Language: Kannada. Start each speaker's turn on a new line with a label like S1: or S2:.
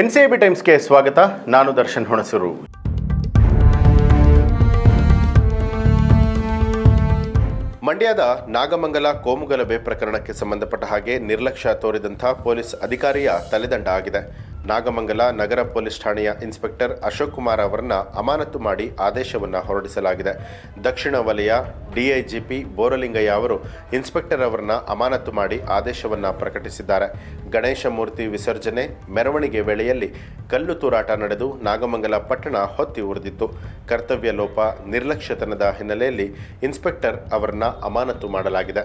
S1: ಎನ್ ಸಿ ಬಿ ಟೈಮ್ಸ್ಗೆ ಸ್ವಾಗತ. ನಾನು ದರ್ಶನ್ ಹುಣಸೂರು. ಮಂಡ್ಯದ ನಾಗಮಂಗಲ ಕೋಮುಗಲಭೆ ಪ್ರಕರಣಕ್ಕೆ ಸಂಬಂಧಪಟ್ಟ ಹಾಗೆ ನಿರ್ಲಕ್ಷ್ಯ ತೋರಿದಂಥ ಪೊಲೀಸ್ ಅಧಿಕಾರಿಯ ತಲೆದಂಡ ಆಗಿದೆ. ನಾಗಮಂಗಲ ನಗರ ಪೊಲೀಸ್ ಠಾಣೆಯ ಇನ್ಸ್ಪೆಕ್ಟರ್ ಅಶೋಕ್ ಕುಮಾರ್ ಅವರನ್ನ ಅಮಾನತು ಮಾಡಿ ಆದೇಶವನ್ನು ಹೊರಡಿಸಲಾಗಿದೆ. ದಕ್ಷಿಣ ವಲಯ ಡಿಐಜಿಪಿ ಬೋರಲಿಂಗಯ್ಯ ಅವರು ಇನ್ಸ್ಪೆಕ್ಟರ್ ಅವರನ್ನ ಅಮಾನತು ಮಾಡಿ ಆದೇಶವನ್ನು ಪ್ರಕಟಿಸಿದ್ದಾರೆ. ಗಣೇಶ ಮೂರ್ತಿ ವಿಸರ್ಜನೆ, ಮೆರವಣಿಗೆ ವೇಳೆಯಲ್ಲಿ ಕಲ್ಲು ತೂರಾಟ ನಡೆದು ನಾಗಮಂಗಲ ಪಟ್ಟಣ ಹೊತ್ತಿ ಉರಿದಿತ್ತು. ಕರ್ತವ್ಯ ಲೋಪ ನಿರ್ಲಕ್ಷ್ಯತನದ ಹಿನ್ನೆಲೆಯಲ್ಲಿ ಇನ್ಸ್ಪೆಕ್ಟರ್ ಅವರನ್ನ ಅಮಾನತು ಮಾಡಲಾಗಿದೆ.